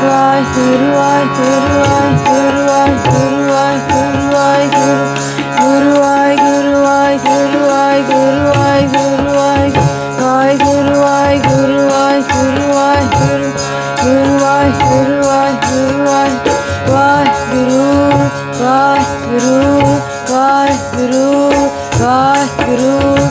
திருவாய் திருவாய் திருவாய் திருவாய் திருவாய் திருவாய் குருவாய் குருவாய் குருவாய் குருவாய் குருவாய் வாய் குருவாய் குருவாய் குருவாய் குரு குருவாய் குருவாய் குருவாய் வாய் குரு வாய் குரு வாய் குரு வாய் குரு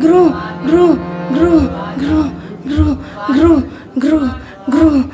grew, grew, grew, grew, grew, grew, grew, grew.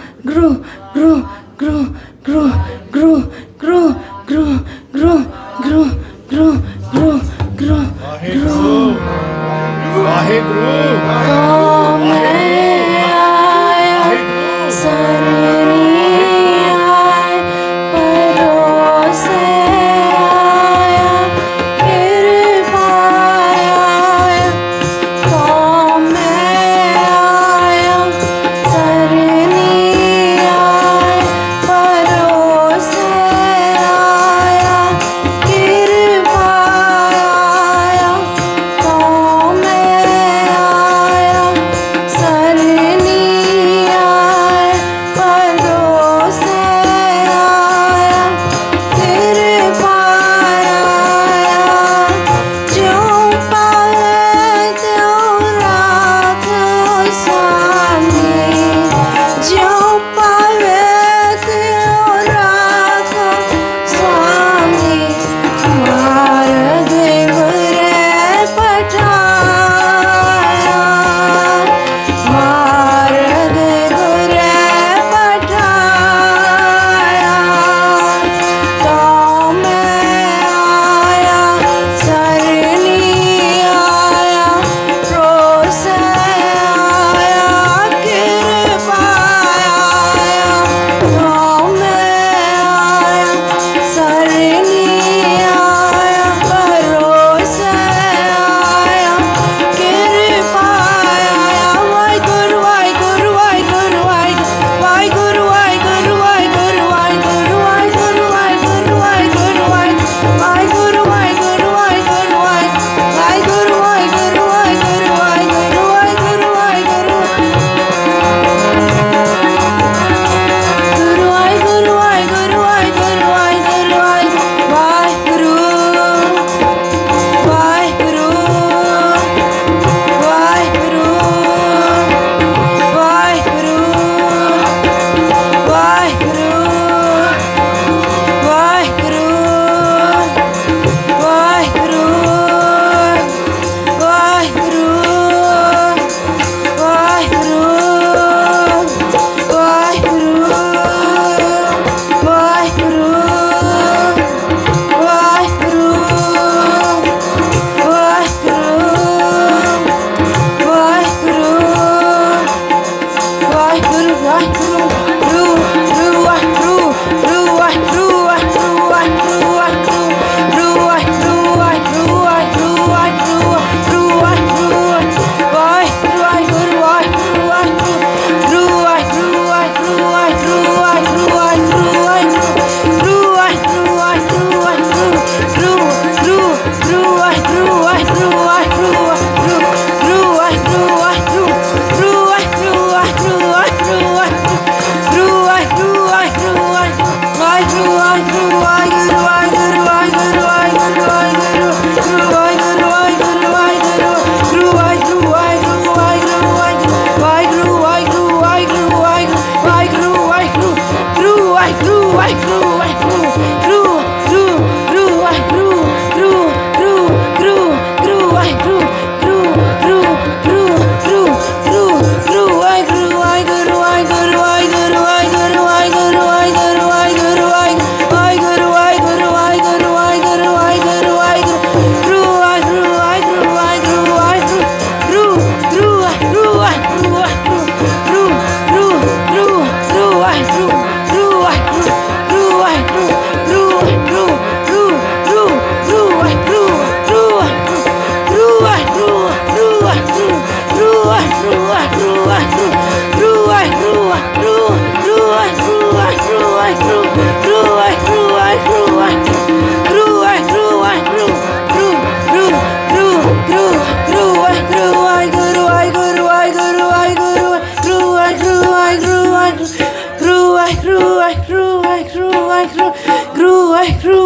Waheguru